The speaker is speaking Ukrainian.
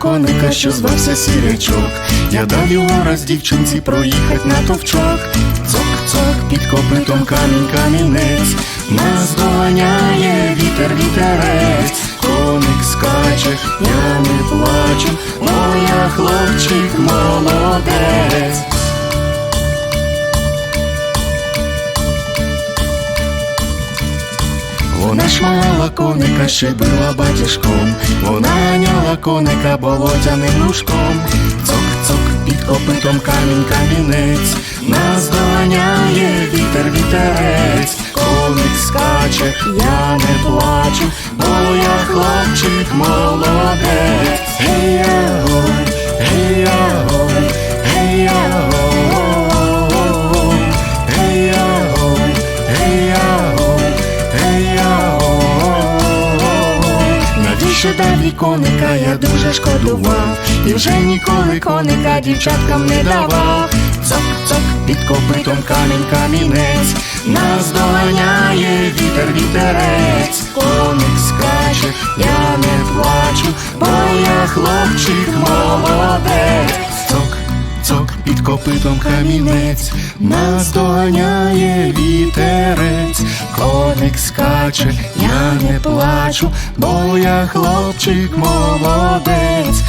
коника, що звався сірячок. Я дав його раз дівчинці проїхать на товчок. Цок-цок під копитом камінь камінець. Нас доганяє вітер вітерець. Коник скаче, я не плачу, моя хлопчик молодець. Вона шмагала коника, щебила батіжком, вона ганяла коника болотяним лужком. Цок-цок під копитом камінь камінець, нас доганяє вітер вітерець, коник скаче, я не плачу, бо я хлопчик молодець. Гей-я-гой, Навіщо дав коника, я дуже шкодував, і вже ніколи коника дівчаткам не давав. Цок-цок під копитом камінь камінець, нас доганяє вітер вітерець, коник скаче, я не плачу, бо я хлопчик молодець. Цок під копитом камінець, нас доганяє вітерець, коник скаче, я не плачу, бо я хлопчик молодець.